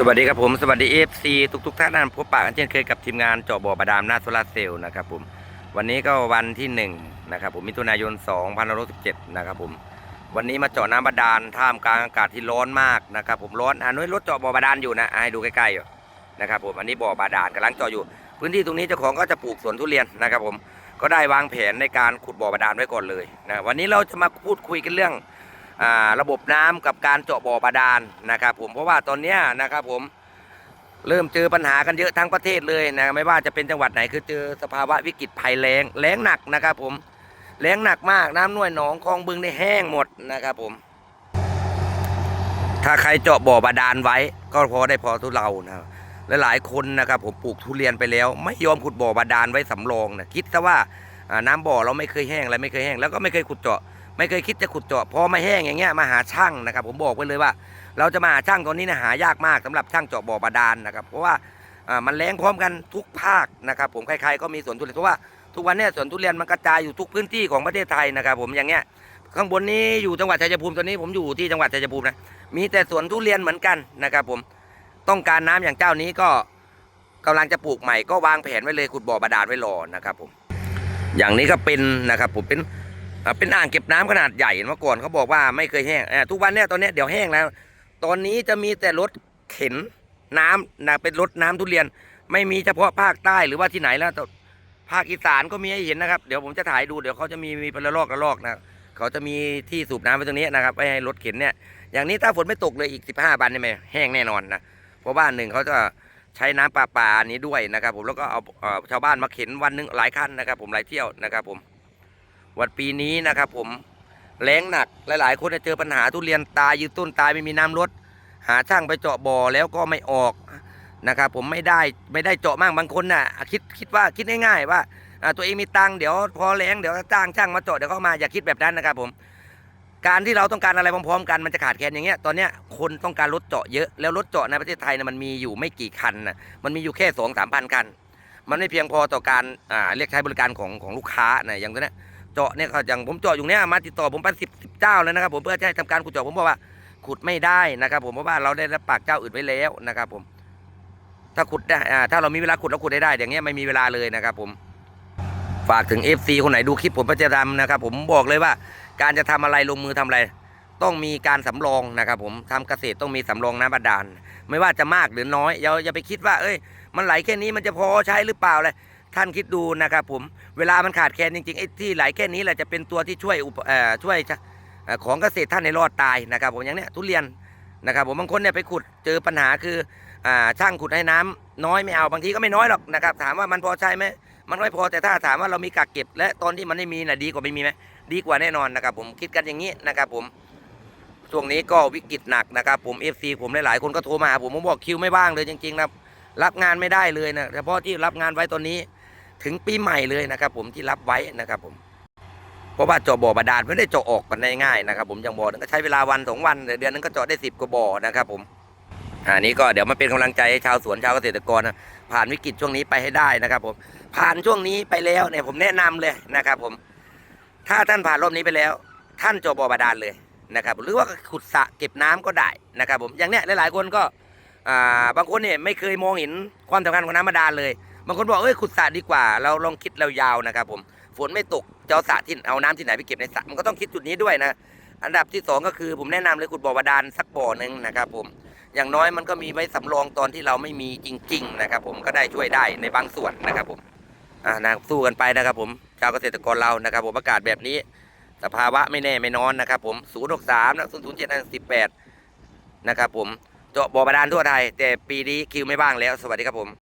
สวัสดีครับผมสวัสดีเอฟซีทุกทุกท่านนะพบปะกันเช่นเคยกับทีมงานเจาะบ่อบาดาลหน้าโซลาร์เซลล์นะครับผมวันนี้ก็วันที่หนึ่งนะครับผมมิถุนายน2567นะครับผมวันนี้มาเจาะน้ำบาดาลท่ามกลางอากาศที่ร้อนมากนะครับผมร้อนอ่านุ้ยรถเจาะบ่อบาดาลอยู่นะให้ดูใกล้ๆอยู่นะครับผมอันนี้บ่อบาดาลกำลังเจาะอยู่ พื้นที่ตรงนี้เจ้าของก็จะปลูกสวนทุเรียนนะครับผมก็ได้วางแผนในการขุดบ่อบาดาลไว้ก่อนเลยนะวันนี้เราจะมาพูดคุยกันเรื่อง ระบบน้ำกับการเจาะบ่อบาดาลนะครับ ผมเพราะว่าตอนนี้นะครับผมเริ่มเจอปัญหากันเยอะทั้งประเทศเลยนะไม่ว่าจะเป็นจังหวัดไหนคือเจอสภาวะวิกฤตภัยแล้งแล้งหนักนะครับ ผมแล้งหนักมากน้ำน่วยหนองคลองบึงในแห้งหมดนะครับ ผม ถ้าใครเจาะบ่อบาดาลไว้ ก็พอได้พอทุเรานะและหลายคนนะครับ ผมปลูกทุเรียนไปแล้ว ไม่ยอมขุดบ่อบาดาลไว้สำรองนะคิดซะว่าอ่าน้ำบ่อเราไม่เคยแห้งอะไรไม่เคยแห้งแล้วก็ไม่เคยขุดเจาะ ไม่เคยคิดจะขุดเจาะพอมาแห้งอย่างเงี้ยมาหาช่างนะครับ ผมบอกไว้เลยว่า เราจะมาหาช่างตอนนี้นะหายากมากสำหรับช่างเจาะบ่อบาดาลนะครับ เพราะว่ามันแรงพร้อมกันทุกภาคนะครับ ผมใครๆก็มีสวนทุเรียนเพราะว่าทุกวันนี้สวนทุเรียนมันกระจายอยู่ทุกพื้นที่ของประเทศไทยนะครับ ผมอย่างเงี้ยข้างบนนี้อยู่จังหวัดชัยภูมิตอนนี้ผมอยู่ที่จังหวัดชัยภูมินะมีแต่สวนทุเรียนเหมือนกันนะครับ ผมต้องการน้ำอย่างเจ้านี้ก็กำลังจะปลูกใหม่ก็วางแผนไว้เลยขุดบ่อบาดาลไว้รอนะครับ ผม อย่างนี้ก็เป็นนะครับ ผมเป็น เป็นอ่างเก็บน้ำขนาดใหญ่เมื่อก่อนเขาบอกว่าไม่เคยแห้งทุกวันเนี้ยตอนนี้เดี๋ยวแห้งแล้ว ตอนนี้จะมีแต่รถเข็นน้ำนะเป็นรถน้ำทุเรียน ไม่มีเฉพาะภาคใต้หรือว่าที่ไหนแล้วภาคอีสานก็มีให้เห็นนะครับ เดี๋ยวผมจะถ่ายดูเดี๋ยวเขาจะมีมีเป็นระลอกระลอกนะเขาจะมีที่สูบน้ำไว้ตรงนี้นะครับไว้ให้รถเข็นเนี่ยอย่างนี้ถ้าฝนไม่ตกเลยอีก 15วันนี่ไหมแห้งแน่นอนนะเพราะบ้านหนึ่งเขาจะใช้น้ำปลาปลานี้ด้วยนะครับ ผมแล้วก็เอาชาวบ้านมาเข็นวันหนึงหลายคันนะครับ ผมหลายเที่ยวนะครับผม วันปีนี้นะครับผมแรงหนักหลาย ๆ คนจะเจอปัญหาทุเรียนตายยืนต้นตายไม่มีน้ำลดหาช่างไปเจาะบ่อแล้วก็ไม่ออกนะครับผมไม่ได้ไม่ได้เจาะมากบางคนน่ะคิดคิดว่าคิดง่ายๆว่าตัวเองมีตังค์เดี๋ยวพอแรงเดี๋ยวจ้างช่างมาเจาะเดี๋ยวเข้ามาอย่าคิดแบบนั้นนะครับผมการที่เราต้องการอะไรพร้อมๆ กันมันจะขาดแคลนอย่างเงี้ยตอนเนี้ยคนต้องการรถเจาะเยอะแล้วรถเจาะในประเทศไทยนะมันมีอยู่ไม่กี่คันนะมันมีอยู่แค่สองสามพันคัน มันไม่เพียงพอต่อการอ่าเรียกใช้บริการของของลูกค้านะอย่างตัวเนี้ย เจาะเนี่ยเขาอย่างผมเจาะอยู่เนี่ยมาติดต่อผมเป็นสิบสิบเจ้าแล้วนะครับผมเพื่อจะให้ทำการขุดเจาะผมบอกว่าขุดไม่ได้นะครับ ผมเพราะว่าเราได้รับปากเจ้าอื่นไว้แล้วนะครับผมถ้าขุดได้ถ้าเรามีเวลาขุดเราขุดได้ได้อย่างเงี้ยไม่มีเวลาเลยนะครับผมฝากถึง FC คนไหนดูคลิปผมประจำนะครับผมบอกเลยว่าการจะทำอะไรลงมือทำอะไร ต้องมีการสำรองนะครับผมทำเกษตรต้องมีสำรองน้ำบาดาลไม่ว่าจะมากหรือน้อยอย่าอย่าไปคิดว่า เอ้ย มันไหลแค่นี้มันจะพอใช้หรือเปล่าเลย ท่านคิดดูนะครับผมเวลามันขาดแคลนจริงๆไอ้ที่ไหลแค่นี้แหละจะเป็นตัวที่ช่วยอุปเอ่อช่วยของเกษตรท่านในรอดตายนะครับผมอย่างเนี้ยทุเรียนนะครับผมบางคนเนี่ยไปขุดเจอปัญหาคืออ่าช่างขุดให้น้ำน้อยไม่เอาบางทีก็ไม่น้อยหรอกนะครับถามว่ามันพอใช้ไหมมันไม่พอแต่ถ้าถามว่าเรามีกักเก็บ และตอนที่มันไม่มีน่ะดีกว่าไม่มีไหมดีกว่าแน่นอนนะครับผมคิดกันอย่างนี้นะครับผมช่วงนี้ก็วิกฤตหนักนะครับผม FC ผมหลายๆคนก็โทรมาหาผมผมบอกคิวไม่ว่างเลยจริงๆนะครับรับงานไม่ได้เลยนะเฉพาะที่รับงานไว้ตอนนี้ ถึงปีใหม่เลยนะครับ ผมที่รับไว้นะครับผมเพราะว่าเจาะบ่อบาดาลไม่ได้เจาะออกกันได้ง่ายนะครับ ผมอย่างบ่อนึงก็ใช้เวลาวันสองวันเดือนนึงก็เจาะได้สิบกว่าบ่อนะครับผมอ่านี้ก็เดี๋ยวมาเป็นกำลังใจให้ชาวสวนชาวเกษตรกรนะผ่านวิกฤตช่วงนี้ไปให้ได้นะครับ ผมผ่านช่วงนี้ไปแล้วเนี่ยผมแนะนำเลยนะครับ ผม ถ้าท่านผ่านรอบนี้ไปแล้ว ท่านเจาะบ่อบาดาลเลยนะครับหรือว่าขุดสระเก็บน้ำก็ได้นะครับ ผมอย่างเนี้ยหลายๆคนก็บางคนเนี่ยไม่เคยมองเห็นความสำคัญของน้ำบาดาลเลย บางคนบอกเอ้ยขุดสระดีกว่า เราลองคิดเรายาวนะครับ ผมฝนไม่ตกจะเอาสระที่เอาน้ำที่ไหนไปเก็บในสระมันก็ต้องคิดจุดนี้ด้วยนะอันดับที่สองก็คือผมแนะนำเลยขุดบ่อบาดาลสักบ่อหนึ่งนะครับผมอย่างน้อยมันก็มีไว้สำรองตอนที่เราไม่มีจริง ๆ นะครับ ผมก็ได้ช่วยได้ในบางส่วนนะครับผมอ่านะสู้กันไปนะครับ ผมชาวเกษตรกรเรานะครับ ผมประกาศแบบนี้ สภาวะไม่แน่ไม่นอนนะครับ ผมศูนย์หกสามนะศูนย์ศูนย์เจ็ดสิบแปดนะครับ ผมเจาะบ่อบาดาลทั่วไทย แต่ปีนี้คิวไม่บ้างแล้วสวัสดีครับผม